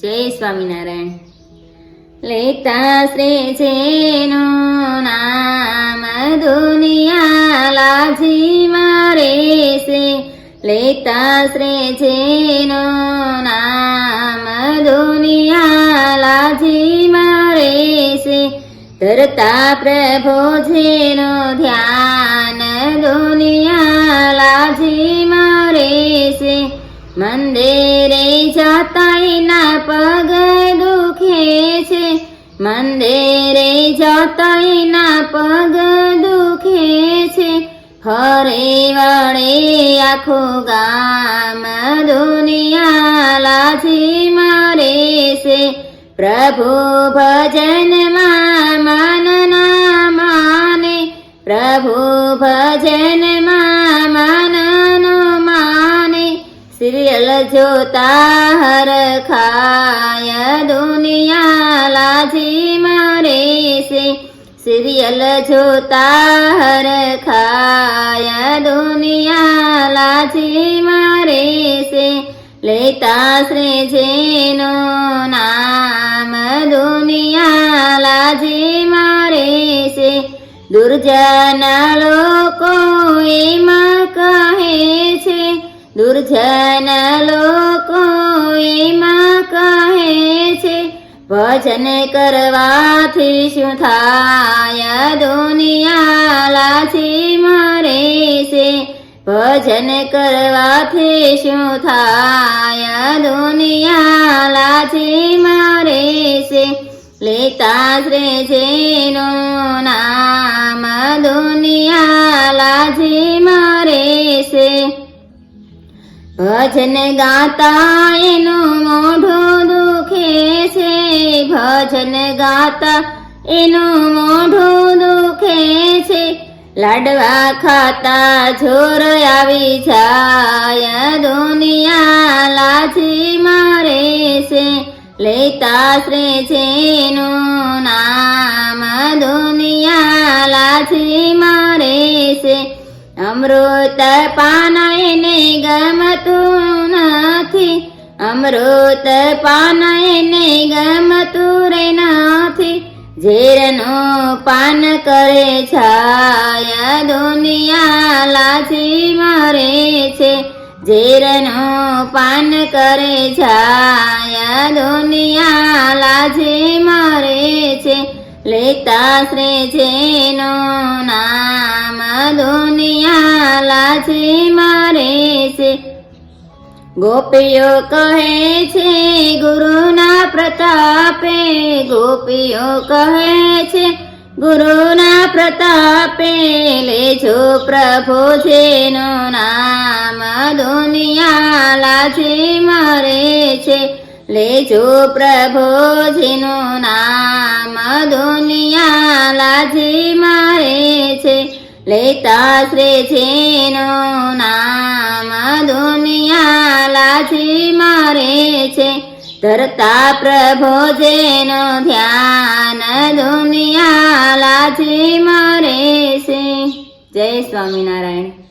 જય સ્વામિનારાયણ. લેતા શ્રી જેનું નામ દુનિયા લાજી મારે છે. લેતા શ્રી જેનું નામ દુનિયા લાજી મારે છે. ધરતા પ્રભુ જેનું ધ્યાન દુનિયા લાજી મારે છે. મંદિરે જતાયના પગ દુખે છે. મંદિરે જતાયના પગ દુખે છે. હરે વળે આખું ગામ દુનિયા લાજી મારે છે. પ્રભુ ભજનમાં મન ના માને. પ્રભુ ભજનમાં સિરિયલ જોતા હર ખાય દુનિયા લાજી મારે છે. સિરિયલ જોતા હર ખાય દુનિયા લાજી મારે છે. લેતા શ્રી જેનો નામ દુનિયા લાજી મારે છે. દુર્જન લોકો એમાં કહે છે દુર્જન લોકો એમાં કહે છે, ભજન કરવાથી શું થાય? દુનિયા લાછી મરે છે. ભજન કરવાથી શું થાય? દુનિયા લાછી મરે છે. લેતા શ્રી ભજન ગાતા એનું મોઢું દુખે છે. ભજન ગાતા એનું મોઢું દુખે છે. લાડવા ખાતા જોર આવી જાય. દુનિયા લાજી મારે છે. લેતા શ્રી જેનું નામ. દુનિયા લાજી મારે છે. અમૃત પાન એને ગમતું નથી. અમૃત પાન એને ગમતું રે નથી. ઝેરનું પાન કરે છાય દુનિયા લાજી મરે છે. ઝેરનું પાન કરે છાય દુનિયા લાજી મરે છે. લેતા શ્રી જેનું નામ મારે છે. ગોપીઓ કહે છે, ગુરુના પ્રતાપે. ગોપીઓ કહે છે, ગુરુના પ્રતાપે. લેજો પ્રભુ જેનું નામ દુનિયા લાજી મરે છે. લેજો પ્રભુજીનું નામ દુનિયા લાજી મારે લેતા શ્રી જેનું નામ દુનિયા લાજી મારે છે. ધરતા પ્રભુજીનું ધ્યાન દુનિયા લાજી મારે છે. જય સ્વામિનારાયણ.